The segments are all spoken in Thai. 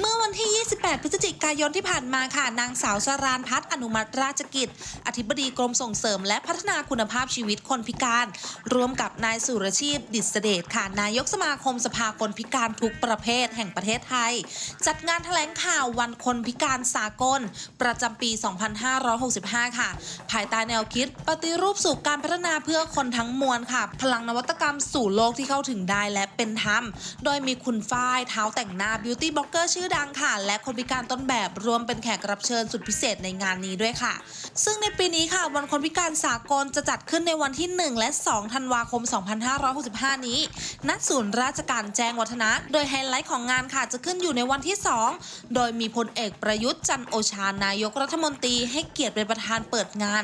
เมื่อวันที่ 28 พฤศจิกายนที่ผ่านมาค่ะ นางสาวสรานพัฒน์อนุมัติราชกิจ อธิบดีกรมส่งเสริม และพัฒนาคุณภาพชีวิตคนพิการร่วมกับนายสุรชีพ ดิษเดชค่ะ นายกสมาคมสภาคนพิการทุกประเภทแห่งประเทศไทย จัดงานแถลงข่าววันคนพิการสากล ประจำปี 2565 ค่ะ ภายใต้แนวคิด ปฏิรูปสู่การพัฒนาเพื่อคนทั้งมวลค่ะ พลังนวัตกรรมสู่โลกที่เข้าถึงได้และเป็นธรรม โดยมีคุณฝ้ายเท้าแต่งหน้าบิวตี้บล็อกเกอร์ชื่อดังค่ะ และคนพิการต้นแบบรวมเป็นแขกรับเชิญสุดพิเศษในงานนี้ด้วยค่ะ ซึ่งในปีนี้ค่ะ วันคนพิการสากลจะจัดขึ้นในวันที่ 1 และ 2 ธันวาคม 2565 นี้ ณ ศูนย์ราชการแจ้งวัฒนะ โดยไฮไลท์ของงานค่ะจะขึ้นอยู่ในวันที่ 2 โดยมีพลเอกประยุทธ์จันโอชานายกรัฐมนตรีให้เกียรติเป็นประธานเปิดงาน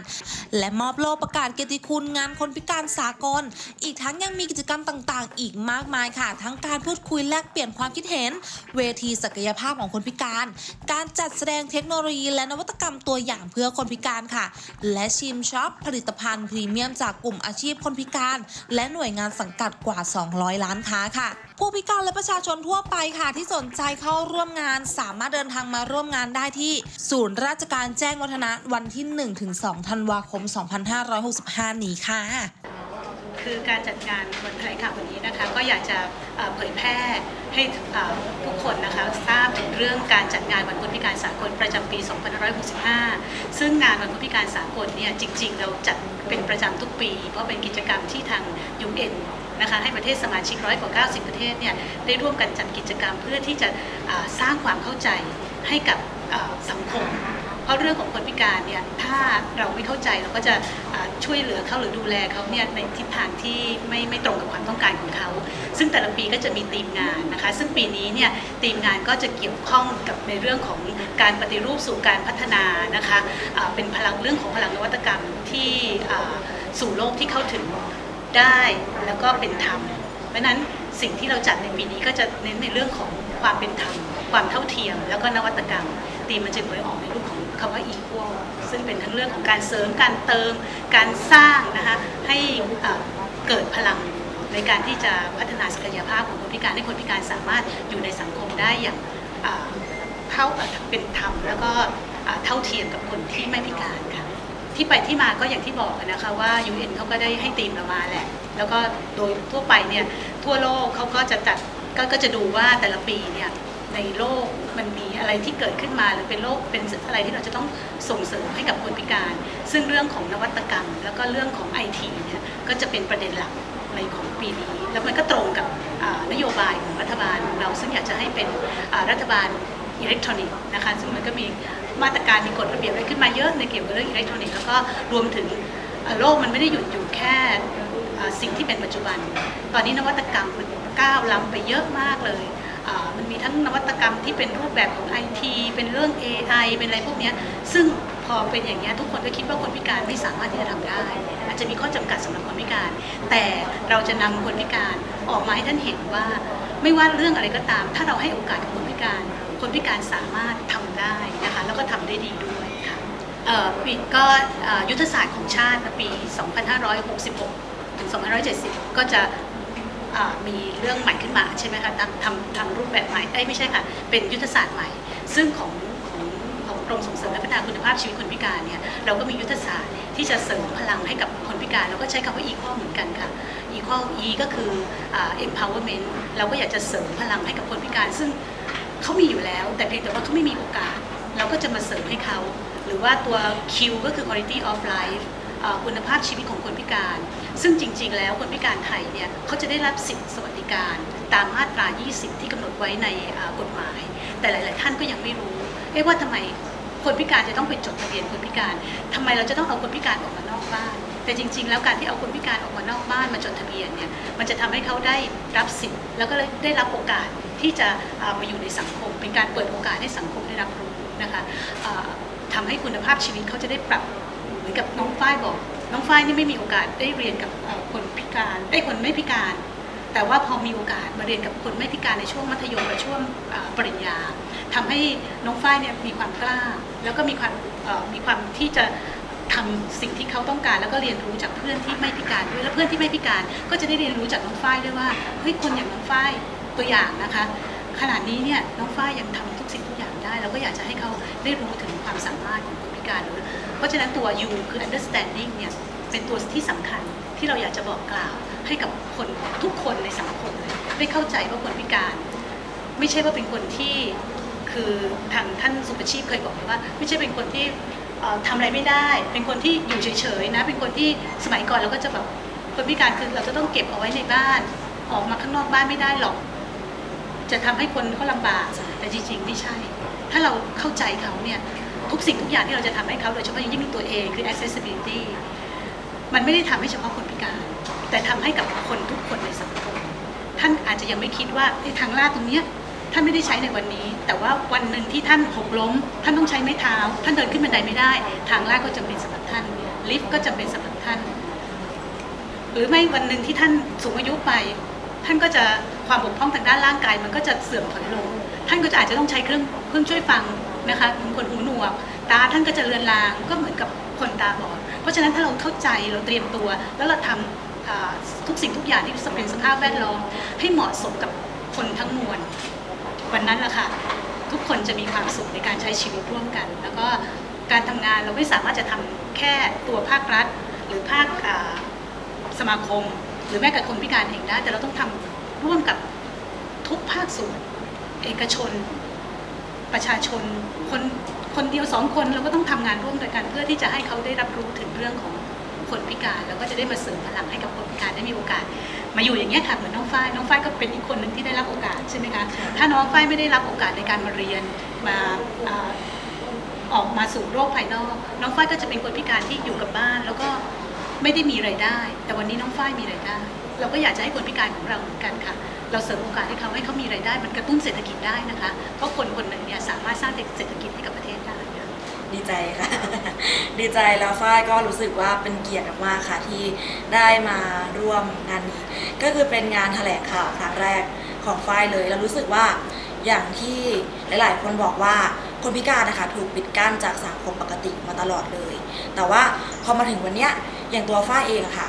และมอบโล่ประกาศเกียรติคุณงานคนพิการสากล อีกทั้งยังมีกิจกรรมต่าง ๆ อีกมากมายค่ะ ทั้งการพูดคุยแลกเปลี่ยนความคิดเห็น เวทีศักยภาพของคนพิการ การจัดแสดงเทคโนโลยีและนวัตกรรมตัวอย่างเพื่อคนพิการค่ะ และชิมช็อปผลิตภัณฑ์พรีเมียมจากกลุ่มอาชีพคนพิการ และหน่วยงานสังกัดกว่า 200 ล้านค้าค่ะ ผู้พิการและประชาชนทั่วไปค่ะ ที่สนใจเข้าร่วมงานสามารถเดินทางมาร่วมงานได้ที่ ศูนย์ราชการแจ้งวัฒนะวันที่ 1-2ธันวาคม 2565 นี้ค่ะ คือการจัดงานวันแถลงข่าววันนี้นะคะก็อยากจะเผยแพร่ให้เอ่อผู้คนนะคะทราบถึงเรื่องการจัดงานวันคนพิการสากลประจำปี 2565 ซึ่งงานวันคนพิการสากลเนี่ยจริง ๆ เราจัดเป็นประจำทุกปี เพราะเป็นกิจกรรมที่ทางยูเอ็นนะคะให้ประเทศสมาชิกร้อยกว่า 90 ประเทศเนี่ยได้ร่วมกันจัดกิจกรรมเพื่อที่จะสร้างความเข้าใจให้กับสังคม เพราะเรื่องของคนพิการเนี่ยถ้าเราไม่เข้าใจเราก็จะช่วยเหลือเขาหรือดูแลเขาเนี่ยในทิศทางที่ไม่ไม่ตรงกับความต้องการของเขา ซึ่งแต่ละปีก็จะมีธีมงานนะคะ ซึ่งปีนี้เนี่ยธีมงานก็จะเกี่ยวข้องกับในเรื่องของการปฏิรูปสู่การพัฒนานะคะอ่าเป็นพลังเรื่องของพลังนวัตกรรมที่สู่โลกที่เข้าถึงได้แล้วก็เป็นธรรมเพราะฉะนั้นสิ่งที่เราจัดในปีนี้ก็จะเน้นในเรื่องของความเป็นธรรมความเท่าเทียม แล้วก็นวัตกรรมตีมมันจะหน่วยออกในรูปของำว่า equal ซึ่งเป็นทั้งเรื่องของการเสริมการเติม การสร้างนะคะให้เกิดพลังในการที่จะพัฒนาศักยภาพของคนพิการให้คนพิการสามารถอยู่ในสังคมได้อย่างเท่าเป็นธรรมแล้วก็เท่าเทียมกับคนที่ไม่พิการค่ะที่ไปที่มาก็อย่างที่บอกนะคะว่า UN เขาก็ได้ให้ตีมเรามาแหละ แล้วก็โดยทั่วไปเนี่ยทั่วโลกเขาก็จะจัดกก็จะดูว่าแต่ละปีเนี่ยในโลก มันมีอะไรที่เกิดขึ้นมาหรือเป็นโรคเป็นอะไรที่เราจะต้องส่งเสริมให้กับคนพิการ ซึ่งเรื่องของนวัตกรรม แล้วก็เรื่องของไอทีเนี่ยก็จะเป็นประเด็นหลักในของปีนี้ แล้วมันก็ตรงกับนโยบายของรัฐบาลของเราซึ่งอยากจะให้เป็นรัฐบาลอิเล็กทรอนิกส์นะคะซึ่งมันก็มีมาตรการมีกฎระเบียบอะไรขึ้นมาเยอะในเกี่ยวกับเรื่องอิเล็กทรอนิกส์แล้วก็รวมถึงโลกมันไม่ได้หยุดอยู่แค่สิ่งที่เป็นปัจจุบัน ตอนนี้นวัตกรรมมันก้าวล้ำไปเยอะมากเลย มีทั้งนวัตกรรมที่เป็นรูปแบบของ IT เป็นเรื่อง AI เป็นอะไรพวกนี้ซึ่งพอเป็นอย่างนี้ยทุกคนก็คิดว่าคนพิการไม่สามารถที่จะทำได้ อาจจะมีข้อจำกัดสำหรับคนพิการ แต่เราจะนำคนพิการออกมาให้ท่านเห็นว่า ไม่ว่าเรื่องอะไรก็ตาม ถ้าเราให้โอกาสกับคนพิการ คนพิการสามารถทำได้นะคะแล้วก็ทำได้ดีด้วยค่ะก็ยุทธศาสตร์ของชาติปี 2566 ถึง 2570 ก็จะ มีเรื่องใหม่ขึ้นมาใช่ไหมคะทำทำทำรูปแบบใหม่เอ้ยไม่ใช่ค่ะ เป็นยุทธศาสตร์ใหม่ ซึ่งของของของกรมส่งเสริมและพัฒนาคุณภาพชีวิตคนพิการเนี่ยเราก็มียุทธศาสตร์ที่จะเสริมพลังให้กับคนพิการแล้วก็ใช้คำว่า equal เหมือนกันค่ะ equal e ก็คือ empowerment เราก็อยากจะเสริมพลังให้กับคนพิการ ซึ่งเขามีอยู่แล้ว แต่เพียงแต่ว่าเขาไม่มีโอกาส เราก็จะมาเสริมให้เขา หรือว่าตัว Q ก็คือ quality of life คุณภาพชีวิตของคนพิการ ซึ่งจริง ๆ แล้วคนพิการไทยเนี่ยเขาจะได้รับสิทธิสวัสดิการ ตามมาตรา 20 ที่กำหนดไว้ในกฎหมาย แต่หลาย ๆ ท่านก็ยังไม่รู้เอ๊ะว่าทำไมคนพิการจะต้องไปจดทะเบียนคนพิการทำไมเราจะต้องเอาคนพิการออกมานอกบ้าน แต่จริง ๆ แล้วการที่เอาคนพิการออกมานอกบ้านมาจดทะเบียนเนี่ย มันจะทำให้เขาได้รับสิทธิ์ แล้วก็ได้รับโอกาสที่จะามาอยู่ในสังคม เป็นการเปิดโอกาสให้สังคมได้รับรู้นะคะทำให้คุณภาพชีวิตเขาจะได้ปรับ กับน้องฝ้ายบอก น้องฝ้ายนี่ไม่มีโอกาสได้เรียนกับคนพิการได้คนไม่พิการ แต่ว่าพอมีโอกาสมาเรียนกับคนไม่พิการในช่วงมัธยมและช่วงปริญญาทำให้น้องฝ้ายเนี่ยมีความกล้า แล้วก็มีความมีความที่จะทำสิ่งที่เขาต้องการแล้วก็เรียนรู้จากเพื่อนที่ไม่พิการด้วยแล้วเพื่อนที่ไม่พิการ ก็จะได้เรียนรู้จากน้องฝ้ายด้วยว่าเฮ้ยคนอย่างน้องฝ้ายตัวอย่างนะคะ ขนาดนี้เนี่ยน้องฝ้ายยังทำทุกสิ่งทุกอย่างได้ เราก็อยากจะให้เขาได้รู้ถึงความสามารถของคนพิการด้วยเพราะฉะนั้นตัว U คือ understanding เนี่ยเป็นตัวที่สำคัญที่เราอยากจะบอกกล่าวให้กับคนทุกคนในสังคมเลยได้เข้าใจว่าคนพิการ ไม่ใช่ว่าเป็นคนที่คือทางท่านสุประชีพเคยบอกว้ว่า ไม่ใช่เป็นคนที่เอ่อทำอะไรไม่ได้ เป็นคนที่อยู่เฉยๆนะ เป็นคนที่สมัยก่อนเราก็จะแบบคนพิการคือเราจะต้องเก็บเอาไว้ในบ้าน ออกมาข้างนอกบ้านไม่ได้หรอก จะทำให้คนเขาลำบาก แต่จริงๆไม่ใช่ ถ้าเราเข้าใจเขาเนี่ยทุกสิ่งทุกอย่างที่เราจะทำให้เขาโดยเฉพาะอย่างยิ่งตัวเองคือ accessibility มันไม่ได้ทำให้เฉพาะคนพิการ แต่ทำให้กับคนทุกคนในสังคม ท่านอาจจะยังไม่คิดว่าทางลาดตรงเนี้ยท่านไม่ได้ใช้ในวันนี้ แต่ว่าวันหนึ่งที่ท่านหกล้ม ท่านต้องใช้ไม้เท้า ท่านเดินขึ้นบันไดไม่ได้ ทางลาดก็จำเป็นสำหรับท่าน ลิฟต์ก็จำเป็นสำหรับท่าน หรือไม่วันหนึ่งที่ท่านสูงอายุไป ท่านก็จะความบกพร่องทางด้านร่างกาย มันก็จะเสื่อมถอยลง ท่านก็จะอาจจะต้องใช้เครื่องเครื่องช่วยฟังนะคะบางคนหูหนวก ตาท่านก็จะเลือนลางก็เหมือนกับคนตาบอด เพราะฉะนั้นถ้าเราเข้าใจเราเตรียมตัว แล้วเราทำอ่าทุกสิ่งทุกอย่างที่เป็นสภาพแวดล้อม ให้เหมาะสมกับคนทั้งมวลวันนั้นแหละค่ะทุกคนจะมีความสุขในการใช้ชีวิตร่วมกัน แล้วก็การทำงานเราไม่สามารถจะทำแค่ตัวภาครัฐ หรือภาคสมาคม หรือแม้แต่คนพิการเองได้แต่เราต้องทำร่วมกับทุกภาคส่วน เอกชน ประชาชน คนคนเดียวสองคนเราก็ต้องทำงานร่วมกันเพื่อที่จะให้เขาได้รับรู้ถึงเรื่องของคนพิการแล้วก็จะได้มาเสริมพลังให้กับคนพิการได้มีโอกาส มาอยู่อย่างเงี้ยค่ะเหมือนน้องฝ้ายน้องฝ้ายก็เป็นอีกคนหนึ่งที่ได้รับโอกาสใช่ไหมคะถ้าน้องฝ้ายไม่ได้รับโอกาสในการมาเรียนมาออกมาสู่โลกภายนอก น้องฝ้ายก็จะเป็นคนพิการที่อยู่กับบ้าน แล้วก็ ไม่ได้มีไรายได้ แต่วันนี้น้องฝ้ายมีไรายได้ เราก็อยากจะให้คนพิการของเราเหมือนกันค่ะ เราเสริมโอกาสให้เขาให้เขามีไรายได้ มันกระตุ้นเศรษฐกิจได้นะคะ เพราะคนคนหนึ่งเนี่ยสามารถสร้างเศรษฐกิจให้กับประเทศได้ค่ะดีใจค่ะ ดีใจแล้วฝ้ายก็รู้สึกว่าเป็นเกียรติมากๆค่ะที่ได้มาร่วมงานนี้ ก็คือเป็นงานแถลงข่าวครั้งแรกของฝ้ายเลย แล้วรู้สึกว่าอย่างที่หลาย ๆ คนบอกว่า คนพิการนะคะถูกปิดกั้นจากสังคมปกติมาตลอดเลย แต่ว่าพอมาถึงวันเนี้ยอย่างตัวฝ้ายเองอะค่ะ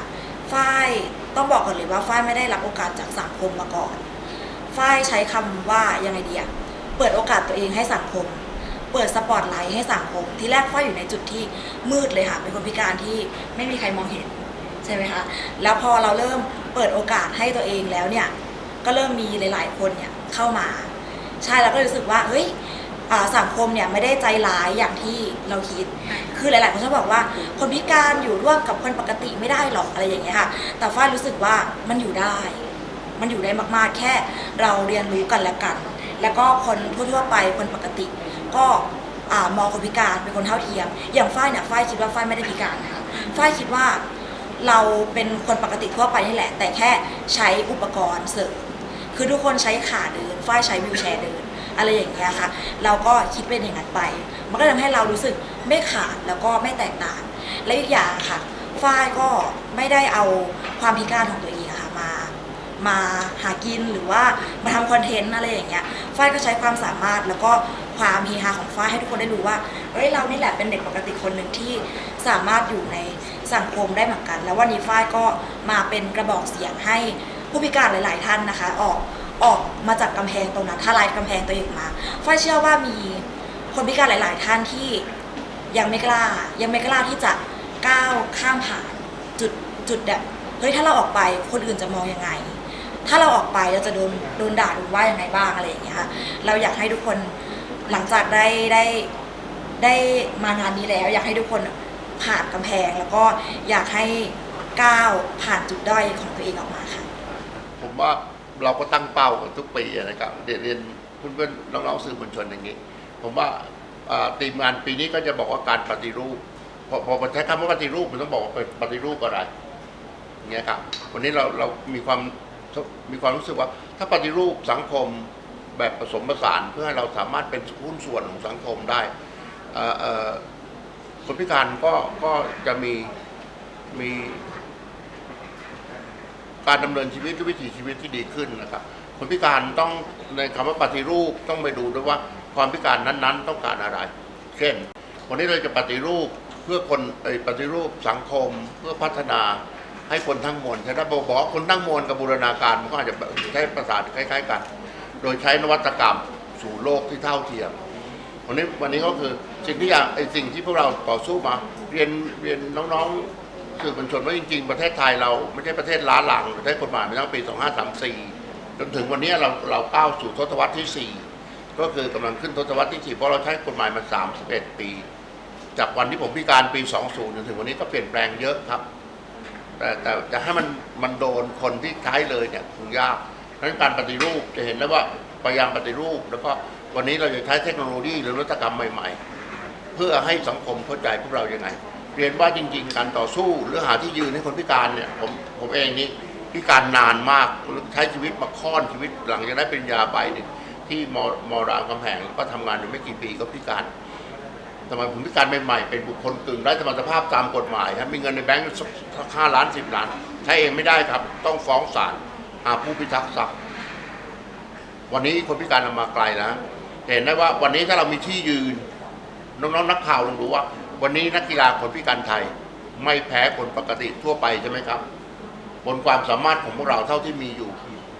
ฝ้ายต้องบอกก่อนเลยว่าฝ้ายไม่ได้รับโอกาสจากสังคมมาก่อนฝ้ายใช้คำว่ายังไงดีอะเปิดโอกาสตัวเองให้สังคม เปิดสปอตไลท์ให้สังคม ที่แรกฝ้ายอยู่ในจุดที่มืดเลยค่ะ เป็นคนพิการที่ไม่มีใครมองเห็นใช่ไหมคะ แล้วพอเราเริ่มเปิดโอกาสให้ตัวเองแล้วเนี่ย ก็เริ่มมีหลาย ๆ คนเนี่ยเข้ามา ใช่แล้วก็รู้สึกว่า เฮ้ย อ่าสังคมเนี่ยไม่ได้ใจร้ายอย่างที่เราคิด คือหลาย ๆ คนชอบบอกว่า คนพิการอยู่ร่วมกับคนปกติไม่ได้หรอกอะไรอย่างเงี้ยค่ะ แต่ฝ้ายรู้สึกว่ามันอยู่ได้ มันอยู่ได้มากๆ แค่เราเรียนรู้กันและกัน แล้วก็คนทั่ว ๆ ไปคนปกติ ก็มองคนพิการเป็นคนเท่าเทียม อย่างฝ้ายเนี่ยฝ้ายคิดว่าฝ้ายไม่ได้พิการนะคะฝ้ายคิดว่าเราเป็นคนปกติทั่วไปนี่แหละ แต่แค่ใช้อุปกรณ์เสริมคือทุกคนใช้ขาเดินฝ้ายใช้วิวแชร์เดิน อะไรอย่างเงี้ยค่ะ เราก็คิดเป็นอย่างนั้นไป มันก็ทำให้เรารู้สึกไม่ขาดแล้วก็ไม่แตกต่าง และอีกอย่างค่ะฝ้ายก็ไม่ได้เอาความพิการของตัวเองค่ะมา มาหากินหรือว่ามาทำคอนเทนต์อะไรอย่างเงี้ยฝ้ายก็ใช้ความสามารถแล้วก็ความเฮฮาของฝ้ายให้ทุกคนได้รู้ว่าเฮ้ยเรานี่แหละเป็นเด็กปกติคนหนึ่งที่สามารถอยู่ในสังคมได้เหมือนกัน แล้ววันนี้ฝ้ายก็มาเป็นกระบอกเสียงให้ผู้พิการหลาย ๆ ท่านนะคะ ออก ออกมาจากกำแพงตรงนั้นถ้าลายกำแพงตัวเองมาฝ้ายเชื่อว่ามีคนพิการหลาย ๆ ท่านที่ยังไม่กล้า ยังไม่กล้าที่จะก้าวข้ามผ่านจุดจุดแบบเฮ้ยถ้าเราออกไปคนอื่นจะมองยังไง ถ้าเราออกไปเราจะโดนโดนด่าโดนว่ายังไงบ้างอะไรอย่างเงี้ยค่ะเราอยากให้ทุกคนหลังจากได้ได้ได้มางานนี้แล้ว อยากให้ทุกคนผ่านกำแพงแล้วก็อยากให้ก้าวผ่านจุดด้อยของตัวเองออกมาค่ะผมว่า เราก็ตั้งเป้ากันทุกปีนะครับเรียนเพื่อนๆน้องๆสื่อมวลชนอย่างนี้ ผมว่าทีมงานปีนี้ก็จะบอกว่าการปฏิรูปพอพอใช้คำว่าปฏิรูปมันต้องบอกว่าเป็นปฏิรูปอะไรอย่างเงี้ยครับวันนี้เราเรามีความมีความรู้สึกว่า ถ้าปฏิรูปสังคมแบบผสมผสาน เพื่อให้เราสามารถเป็นหุ้นส่วนของสังคมได้คนพิการก็ก็จะมีมี การดำเนินชีวิตวิถีชีวิตที่ดีขึ้นนะครับ คนพิการต้องในคำว่าปฏิรูปต้องไปดูด้วยว่าความพิการนั้นๆ ต้องการอะไร เช่น วันนี้เราจะปฏิรูปเพื่อคนเอ่ยปฏิรูปสังคมเพื่อพัฒนาให้คนทั้งมวลแต่ถ้าบอกคนทั้งมวลกับบูรณาการมันก็อาจจะใช้ภาษาคล้าย ๆ กัน โดยใช้นวัตกรรมสู่โลกที่เท่าเทียม วันนี้วันนี้ก็คือสิ่งที่อยากไอสิ่งที่พวกเราต่อสู้มา เรียนเรียนน้องๆ สื่อมวลชนว่าจริง ๆ ประเทศไทยเราไม่ใช่ประเทศล้าหลังประเทศกฎหมายมาตั้งปี 2534 จนถึงวันนี้เราเราก้าวสู่ทศวรรษที่ 4 ก็คือกำลังขึ้นทศวรรษที่ 4 เพราะเราใช้กฎหมายมา 31 ปี จากวันที่ผมพิการปี 20 จนถึงวันนี้ก็เปลี่ยนแปลงเยอะครับ แต่แต่จะให้มันมันโดนคนที่ใช้เลยเนี่ยคงยากเพราะฉะนั้นการปฏิรูปจะเห็นได้ว่าพยายามปฏิรูป แล้วก็วันนี้เราจะใช้เทคโนโลยีหรือนวัตกรรมใหม่ ๆ เพื่อให้สังคมเข้าใจพวกเรายังไง เรียนว่าจริง ๆ การต่อสู้หรือหาที่ยืนให้คนพิการเนี่ยผมผมเองนี่พิการนานมากใช้ชีวิตมาค่อนชีวิตหลังจากได้ปริญญาไปเนี่ยที่มมรามคำแหงก็ทำงานอยู่ไม่กี่ปีก็พิการสมัยผมพิการใหม่ๆเป็นบุคคลกึ่งไร้สมรรถภาพตามกฎหมายครับมีเงินในแบงก์สักห้าล้านสิบล้านใช้เองไม่ได้ครับ ต้องฟ้องศาลหาผู้พิทักษ์ทรัพย์วันนี้คนพิการนำมาไกลนะเห็นได้ว่าวันนี้ถ้าเรามีที่ยืนน้องๆนักข่าวลองดูว่า วันนี้นักกีฬาคนพิการไทยไม่แพ้คนปกติทั่วไปใช่ไหมครับ บนความสามารถของพวกเราเท่าที่มีอยู่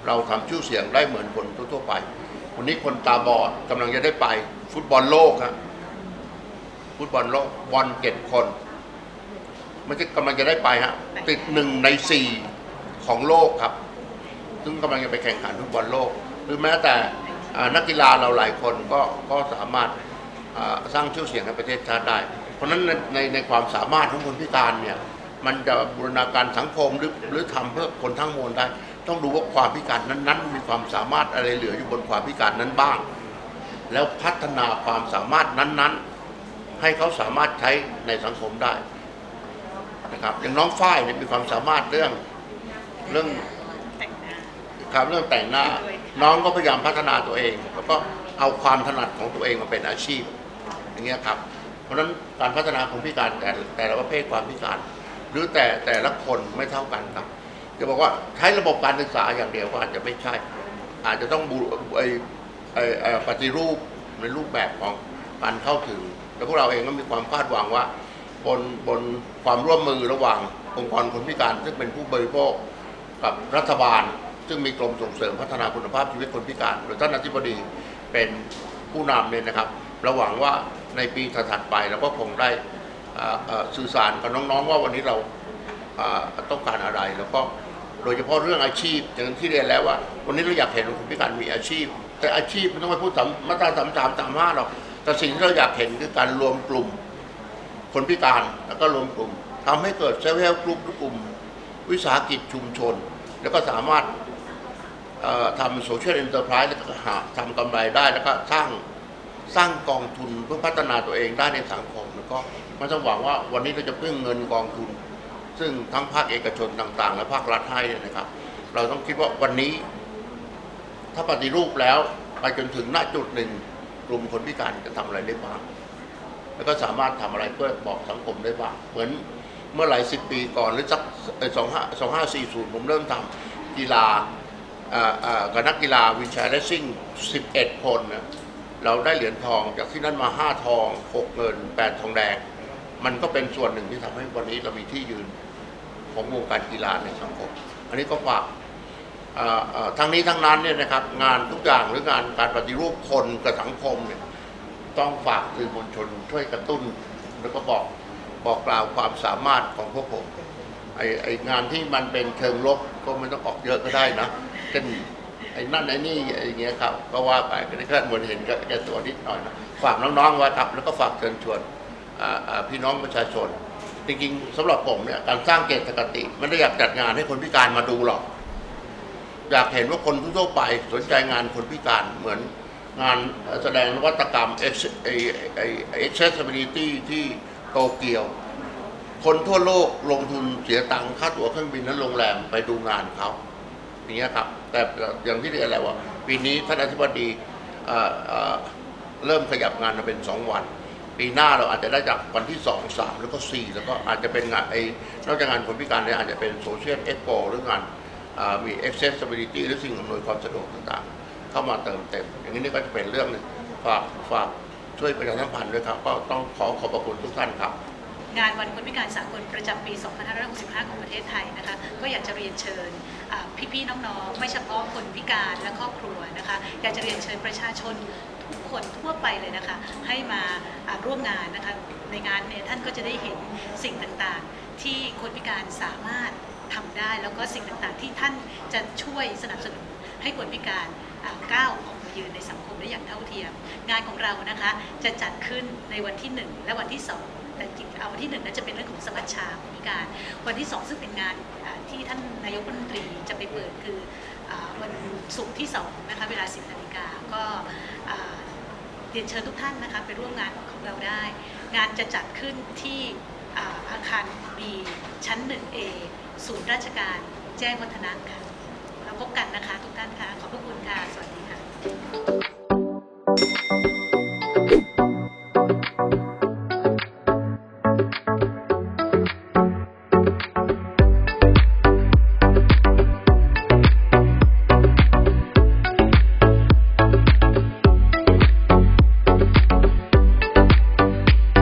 เราทำชื่อเสียงได้เหมือนคนทั่วไป วันนี้คนตาบอดกำลังจะได้ไป ฟุตบอลโลกครับฟุตบอลโลกบอลเจ็ดคนไม่ใช่กำลังจะได้ไปฮะติดหนึ่งในสี่ของโลกครับ ซึ่งกำลังจะไปแข่งขันฟุตบอลโลก หรือแม้แต่นักกีฬาเราหลายคนก็ก็สามารถสร้างชื่อเสียงให้ประเทศชาติได้ เพราะฉะนั้นในในในความสามารถของคนพิการเนี่ยมันจะบูรณาการสังคมหรือหรือทำเพื่อคนทั้งมวลได้ต้องดูว่าความพิการนั้นๆ มีความสามารถอะไรเหลืออยู่บนความพิการนั้นบ้าง แล้วพัฒนาความสามารถนั้นๆ ให้เขาสามารถใช้ในสังคมได้นะครับอย่างน้องฝ้ายเนี่ยมีความสามารถเรื่องเรื่องครับเรื่องแต่งหน้า น้องก็พยายามพัฒนาตัวเอง แล้วก็เอาความถนัดของตัวเองมาเป็นอาชีพอย่างเงี้ยครับ เพราะฉะนั้นการพัฒนาคนพิการแต่แต่ละประเภทความพิการ หรือแต่แต่ละคนไม่เท่ากันครับ จะบอกว่าใช้ระบบการศึกษาอย่างเดียวก็อาจจะไม่ใช่ อาจจะต้องบูไอไอปฏิรูปในรูปแบบของการเข้าถึง แล้วพวกเราเองก็มีความคาดหวังว่า บนบนความร่วมมือระหว่างองค์กรคนพิการ ซึ่งเป็นผู้บริโภคกับรัฐบาล ซึ่งมีกรมส่งเสริมพัฒนาคุณภาพชีวิตคนพิการ โดยท่านอธิบดีเป็นผู้นำเนี่ยนะครับระหวังว่า ในปีถัดไปเราก็คงได้สื่อสารกับน้องๆ ว่าวันนี้เราต้องการอะไรแล้วก็โดยเฉพาะเรื่องอาชีพอย่างที่เรียนแล้วว่า วันนี้เราอยากเห็นคนพิการมีอาชีพ แต่อาชีพไม่ต้องไปพูดสามมาตราสามสามสามห้าหรอกแต่สิ่งที่เราอยากเห็นคือการรวมกลุ่ม คนพิการแล้วก็รวมกลุ่มทำให้เกิดเซลล์เฮลกลุ่มกลุ่ม วิสาหกิจชุมชน แล้วก็สามารถทำโซเชียล n อนเตอร์ไพรส์แล้วก็หาทำกำไรได้แล้วก็สร้าง สร้างกองทุนเพื่อพัฒนาตัวเองได้ในสังคมแล้วก็มันต้องหวังว่าวันนี้เราจะพึ่งเงินกองทุน ซึ่งทั้งภาคเอกชนต่าง ๆ และภาครัฐให้นะครับ เราต้องคิดว่าวันนี้ ถ้าปฏิรูปแล้วไปจนถึงณจุดหนึ่งกลุ่มคนพิการจะทำอะไรได้บ้าง แล้วก็สามารถทำอะไรเพื่อบอกสังคมได้บ้าง เหมือนเมื่อหลายสิบปีก่อนหรือสักสองห้าสองห้าสี่ศูนย์ผมเริ่มทำกีฬาอ่าอ่ากับนักกีฬาวินแชร์เลสซิ่งสิบเอ็ดคนนะ เราได้เหรียญทองจากที่นั่นมาห้าทองหกเงินแปดทองแดง มันก็เป็นส่วนหนึ่งที่ทำให้วันนี้เรามีที่ยืนของวงการกีฬาในสังคม อันนี้ก็ฝากทั้งนี้ทั้งนั้นเนี่ยนะครับงานทุกอย่างหรืองานการปฏิรูปคนกับสังคมเนี่ยต้องฝากสื่อมวลชนช่วยกระตุ้น แล้วก็บอกบอกกล่าวความสามารถของพวกผมไอไองานที่มันเป็นเชิงลบก็ไม่ต้องออกเยอะก็ได้นะเช่น ไอ้นั่นไอ้นี่ไอ้เงี้ยครับ ก็ว่าไปก็ได้แค่มือนเห็นก็แก่ตัวนิดหน่อยนะฝากน้องๆไว้ครับ แล้วก็ฝากเชิญชวนพี่น้องประชาชน จริงๆสำหรับผมเนี่ยการสร้างเกตกติไม่ได้อยากจัดงานให้คนพิการมาดูหรอก อยากเห็นว่าคนทั่วไปสนใจงานคนพิการเหมือนงานแสดงนวัตกรรม Ex- ไอไอ้ accessibility ที่โตเกียว คนทั่วโลกลงทุนเสียตังค่าตั๋วเครื่องบินและโรงแรมไปดูงานเขาอย่างเงี้ยครับ แต่อย่างที่เรียนแล้วว่า ปีนี้ท่านอธิบดีเอ่อเริ่มขยับงานมาเป็นสองวัน ปีหน้าเราอาจจะได้จากวันที่สองสามแล้วก็สี่แล้วก็อาจจะเป็นงานไอ้นอกจากงานคนพิการเนี่ยอาจจะเป็นโซเชียลเอ็กโปหรืองานมี accessibility หรือสิ่งอำนวยความสะดวกต่างๆ เข้ามาเติมเต็ม อย่างนี้นี่ก็จะเป็นเรื่องฝากฝากช่วยประชาสัมพันธ์ด้วยครับ ก็ต้องขอขอบพระคุณทุกท่านครับ งานวันคนพิการสากลประจำปี 2565 ของประเทศไทยนะคะ ก็อยากจะเรียนเชิญ พี่ๆน้องๆ ไม่เฉพาะคนพิการและครอบครัวนะคะอยากจะเรียนเชิญประชาชนทุกคนทั่วไปเลยนะคะ ให้มาร่วมงานนะคะในงานเนี่ยท่านก็จะได้เห็นสิ่งต่างๆ ที่คนพิการสามารถทำได้แล้วก็สิ่งต่างๆ ที่ท่านจะช่วยสนับสนุนให้คนพิการก้าวออกมายืนในสังคมได้อย่างเท่าเทียม งานของเรานะคะจะจัดขึ้นในวันที่ 1 และวันที่ 2 แต่จริงเอาวันที่1นั้นจะเป็นเรื่องของสมัชชาคนพิการ วันที่2ซึ่งเป็นงานที่ท่านนายกรัฐมนตรีจะไปเปิดคืออวันศุกร์ที่2นะคะเวลา10นาฬิกาก็เรียนเชิญทุกท่านนะคะไปร่วมงานของเราได้ งานจะจัดขึ้นที่อาอาคาร B ชั้น 1A ศูนย์ราชการแจ้งวัฒนะค่ะเราพบกันนะคะทุกท่านค่ะ ขอบพระคุณค่ะ สวัสดีค่ะ